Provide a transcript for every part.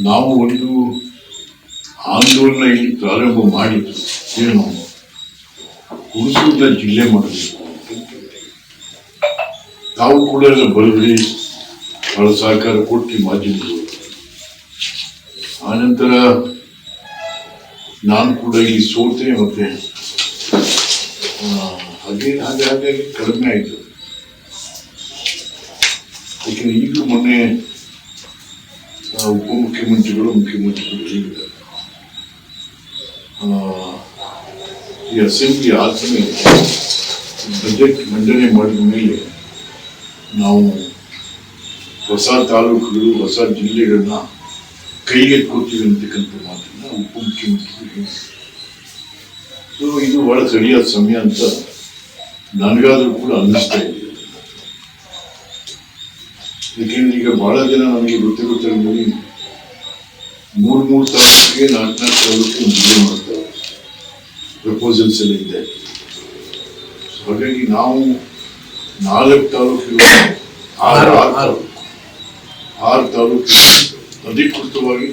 ನಾವು ಒಂದು ಆಂದೋಲನ ಇಲ್ಲಿ ಪ್ರಾರಂಭ ಮಾಡಿ ಏನು? ಹುಣಸೂರಿನ ಜಿಲ್ಲೆ ಮಾಡಬೇಕು ತಾವು ಕೂಡ ಬರಬೇಡಿ ಬಹಳ ಸಹಕಾರ ಕೊಟ್ಟು ಮಾಧ್ಯಮಗಳು ಆನಂತರ ನಾನು ಕೂಡ ಇಲ್ಲಿ ಸೋತೆ ಮತ್ತೆ ಹಾಗೆ ಹಾಗೆ ಹಾಗೆ ಹಾಗಾಗಿ ಕಡಿಮೆ ಆಯಿತು. ಯಾಕೆಂದ್ರೆ ಈಗಲೂ ಮೊನ್ನೆ ಉಪಮುಖ್ಯಮಂತ್ರಿಗಳು ಮುಖ್ಯಮಂತ್ರಿಗಳು ಹೇಳಿದ್ದಾರೆ ಈ ಅಸೆಂಬ್ಲಿ ಆದ್ಮೇಲೆ ಬಜೆಟ್ ಮಂಡನೆ ಮಾಡಿದ ಮೇಲೆ ನಾವು ಹೊಸ ತಾಲೂಕುಗಳು, ಹೊಸ ಜಿಲ್ಲೆಗಳನ್ನ ಕೈಗೆತ್ಕೋತೀವಿ ಅಂತಕ್ಕಂಥ ಮಾತನ್ನ ಉಪಮುಖ್ಯಮಂತ್ರಿಗಳು. ಇದು ಬಹಳ ಸರಿಯಾದ ಸಮಯ ಅಂತ ನನಗಾದ್ರೂ ಕೂಡ ಅನ್ನಿಸ್ತಾ ಇದೆ ಯಾಕೆಂದ್ರೆ ಈಗ ಬಹಳ ಜನ ನನಗೆ ಗೊತ್ತಿರೋ ಥರದಲ್ಲಿ ಮೂರ್ ಮೂರು ಸಾವಿರಕ್ಕೆ ನಾಲ್ಕು ನಾಲ್ಕು ಸಾವಿರಕ್ಕೆ ಮದುವೆ ಮಾಡ್ತಾರೆ. ಪ್ರಪೋಸಲ್ಸ್ ಎಲ್ಲ ಇದೆ. ಹಾಗಾಗಿ ನಾವು ನಾಲ್ಕು ತಾಲೂಕು ಆರು ಆರು ತಾಲೂಕು ಆರು. ತಾಲೂಕು ಅಧಿಕೃತವಾಗಿ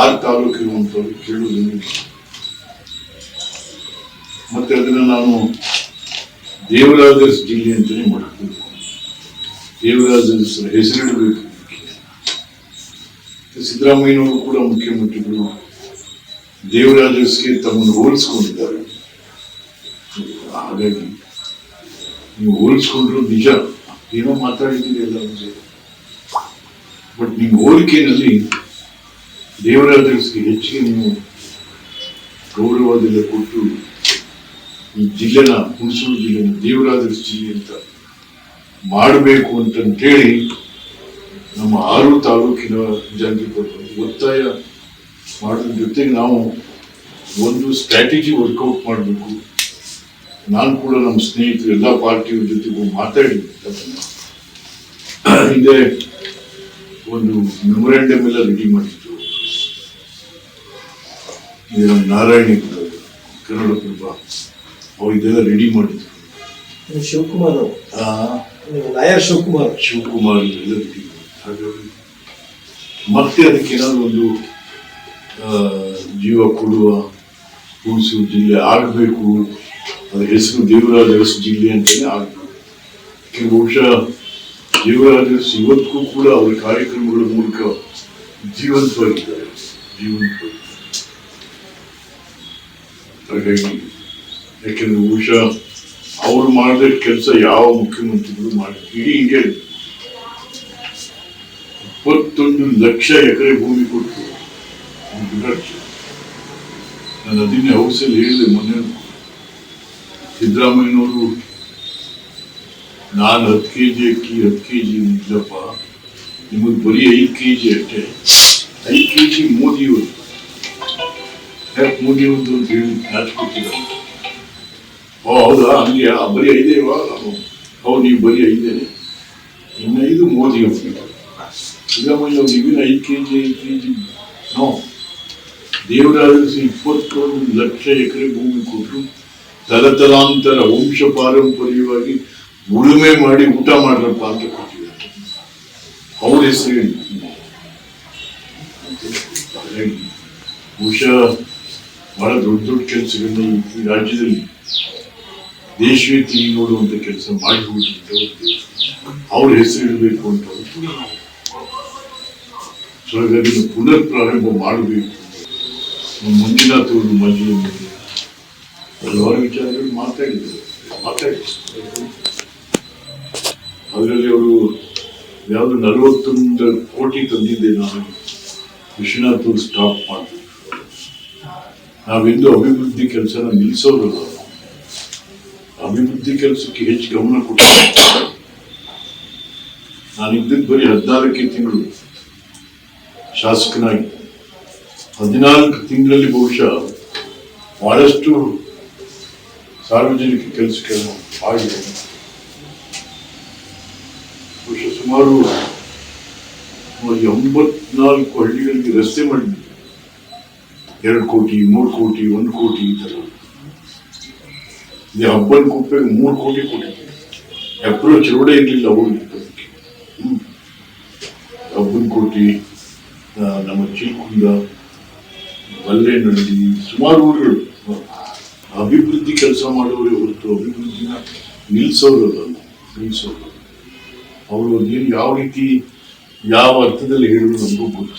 ಆರು ತಾಲೂಕು ಇರುವಂಥವ್ರು ಕೇಳುವುದನ್ನು ಮತ್ತೆ ಅದನ್ನ ನಾನು ದೇವರಾಜ ಜಿಲ್ಲೆ ಅಂತಲೇ ಮಾಡ್ತೀನಿ. ದೇವರಾಜಸ್ ಹೆಸರಿಡಬೇಕು. ಸಿದ್ದರಾಮಯ್ಯನವರು ಕೂಡ ಮುಖ್ಯಮಂತ್ರಿಗಳು ದೇವರಾಜಸ್ಗೆ ತಮ್ಮನ್ನು ಹೋಲಿಸ್ಕೊಂಡಿದ್ದಾರೆ. ಹಾಗಾಗಿ ನೀವು ಹೋಲಿಸ್ಕೊಂಡ್ರು ನಿಜ. ಏನೋ ಮಾತಾಡಿದ್ದೀರಿ ಎಲ್ಲ ಬಟ್ ನಿಮ್ಮ ಹೋಲಿಕೆಯಲ್ಲಿ ದೇವರಾಜಸ್ಗೆ ಹೆಚ್ಚಿಗೆ ನೀವು ಗೌರವದಿಂದ ಕೊಟ್ಟು ಈ ಜಿಲ್ಲೆನ ಹುಣಸೂರು ಜಿಲ್ಲೆನ ದೇವರಾಜ ಜಿಲ್ಲೆ ಅಂತ ಮಾಡಬೇಕು ಅಂತಂತೇಳಿ ನಮ್ಮ ಆರು ತಾಲೂಕಿನ ಜನರಿಗೆ ಕೊಟ್ಟು ಒತ್ತಾಯ ಮಾಡೋದ್ರ ಜೊತೆಗೆ ನಾವು ಒಂದು ಸ್ಟ್ರಾಟಜಿ ವರ್ಕೌಟ್ ಮಾಡಬೇಕು. ನಾನು ಕೂಡ ನಮ್ಮ ಸ್ನೇಹಿತರು ಎಲ್ಲ ಪಾರ್ಟಿಯವ್ರ ಜೊತೆಗೂ ಮಾತಾಡಿ ಹಿಂದೆ ಒಂದು ಮೆಮೊರಾಂಡಮ್ ಎಲ್ಲ ರೆಡಿ ಮಾಡಿದ್ರು. ನಮ್ಮ ನಾರಾಯಣಿ ಕನ್ನಡಪ್ರಭ. ಕನ್ನಡ ಪ್ರಭ ಅವ್ರು ಇದೆಲ್ಲ ರೆಡಿ ಮಾಡಿದ್ರು. ಶಿವಕುಮಾರ್ ಅವರು ಆ, ನೀವು ಶಿವಕುಮಾರ್ ಶಿವಕುಮಾರ್ ಹಾಗಾಗಿ ಮತ್ತೆ ಅದಕ್ಕೆ ಏನಾದ್ರು ಒಂದು ಜೀವ ಕೊಡುವ ಹುಣಸೂರು ಜಿಲ್ಲೆ ಆಗಬೇಕು. ಅದರ ಹೆಸರು ದೇವರಾಜ ಜಿಲ್ಲೆ ಅಂತಲೇ ಆಗಬೇಕು. ಬಹುಶಃ ದೇವರಾಜ ಅರಸು ಇವತ್ತಿಗೂ ಕೂಡ ಅವರ ಕಾರ್ಯಕ್ರಮಗಳ ಮೂಲಕ ಜೀವಂತವಾಗಿದ್ದಾರೆ. ಜೀವಂತವಾಗಿದ್ದಾರೆ. ಹಾಗಾಗಿ ಯಾಕೆಂದ್ರೆ ಬಹುಶಃ ಅವ್ರು ಮಾಡಿದ ಕೆಲಸ ಯಾವ ಮುಖ್ಯಮಂತ್ರಿಗಳು ಮಾಡಿ ಇಡೀ ಇಂಡಿಯಾ ಇಪ್ಪತ್ತೊಂದು ಲಕ್ಷ ಎಕರೆ ಭೂಮಿ ಕೊಟ್ಟು ನಾನು ಅದನ್ನೇ ಹೌಸಲ್ಲಿ ಹೇಳಿದೆ ಮೊನ್ನೆ. ಸಿದ್ದರಾಮಯ್ಯನವರು, ನಾನು ಹತ್ತು ಕೆ ಜಿ ಅಕ್ಕಿ, ಹತ್ತು ಕೆ ಜಿ ಇಲ್ಲಪ್ಪ ನಿಮಗೆ ಬರೀ ಐದು ಕೆ ಜಿ ಅಷ್ಟೇ ಐದು ಕೆ ಜಿ ಮೋದಿಯವರು ಯಾಕೆ ಮೋದಿಯವ್ರದ್ದು ಅಂತ ಹೇಳಿ ಕೊಟ್ಟಿದ್ದಾರೆ. ಓ ಹೌದಾ? ಹಂಗೆ ಬರೀ ಐದೇವಾ ಹೌದು. ನೀವು ಬರಿ ಐದೇನೆ. ಇನ್ನೈದು ಮೋದಿ ಸಿದ್ದರಾಮಯ್ಯ ಅವ್ರು ಐದು ಕೆ ಜಿ ಐದು ಕೆ ಜಿ ನೋ. ದೇವರಾಜಿ ಇಪ್ಪತ್ತೊಂದು ಲಕ್ಷ ಎಕರೆ ಭೂಮಿ ಕೊಟ್ಟು ತಲತಲಾಂತರ ವಂಶ ಪಾರಂಪರ್ಯವಾಗಿ ಉಳುಮೆ ಮಾಡಿ ಊಟ ಮಾಡ್ರಪ್ಪ ಅಂತ ಕೊಟ್ಟಿದ್ದಾರೆ. ಅವ್ರ ಹೆಸರು ಬಹುಶಃ ಬಹಳ ದೊಡ್ಡ ದೊಡ್ಡ ಕೆಲಸಗಳನ್ನ ಈ ರಾಜ್ಯದಲ್ಲಿ. ದೇಶವೇ ತಿರುಗಿ ನೋಡುವಂತ ಕೆಲಸ ಮಾಡಿಬಿಟ್ಟು ಅವ್ರ ಹೆಸರು ಅಂತ ಸೊ ಪುನರ್ ಪ್ರಾರಂಭ ಮಾಡಬೇಕು ಮುಂದಿನ ಅವರು ಮಜಲು ಹಲವಾರು ವಿಚಾರಗಳು ಮಾತಾಡಿದ್ದಾರೆ ಮಾತಾಡಿದ್ದಾರೆ ಅದರಲ್ಲಿ ಅವರು ಯಾವುದು ನಲವತ್ತೊಂದು ಕೋಟಿ ತಂದಿದ್ದೆ ನಾನು ವಿಶ್ವನಾಥ್ ಸ್ಟಾಪ್ ಮಾಡಬೇಕು ನಾವೆಂದು ಅಭಿವೃದ್ಧಿ ಕೆಲಸನ ನಿಲ್ಲಿಸೋರಲ್ಲ ಅಭಿವೃದ್ಧಿ ಕೆಲಸಕ್ಕೆ ಹೆಚ್ಚು ಗಮನ ಕೊಟ್ಟು ನಾನು ಇದ್ದಿದ್ದು ಬರೀ ಹದಿನಾಲ್ಕೇ ತಿಂಗಳು. ಶಾಸಕನಾಗಿ. ಹದಿನಾಲ್ಕು ತಿಂಗಳಲ್ಲಿ ಬಹುಶಃ ಬಹಳಷ್ಟು ಸಾರ್ವಜನಿಕ ಕೆಲಸಕ್ಕೆ ಆಗಿದೆ. ಬಹುಶಃ ಸುಮಾರು ಎಂಬತ್ನಾಲ್ಕು ಹಳ್ಳಿಗಳಿಗೆ ರಸ್ತೆ ಮಾಡಿದ್ವಿ ಎರಡು ಕೋಟಿ, ಮೂರು ಕೋಟಿ, ಒಂದು ಕೋಟಿ ಈ ಥರ ಈ ಹಬ್ಬನ ಕುಪ್ಪೆಗೆ ಮೂರು ಕೋಟಿ ಕೊಟ್ಟಿದ್ದೆ ಅಪ್ರೋಚ್ ರೋಡೇ ಇರಲಿಲ್ಲ ಅವರು ಅದಕ್ಕೆ ಹ್ಮ್. ಹಬ್ಬನ ಕೋಟಿ ನಮ್ಮ ಚಿಲ್ಕುಂದ ಬಲ್ಲೇನಹಳ್ಳಿ ಸುಮಾರು ಊರುಗಳು. ಅಭಿವೃದ್ಧಿ ಕೆಲಸ ಮಾಡುವವರೇ ಹೊರತು ಅಭಿವೃದ್ಧಿನ ನಿಲ್ಲಿಸೋರಲ್ಲ ನಿಲ್ಲಿಸೋರು ಅವರು ಏನು ಯಾವ ರೀತಿ, ಯಾವ ಅರ್ಥದಲ್ಲಿ ಹೇಳಿದ್ರು ನಮಗೂ ಗೊತ್ತು.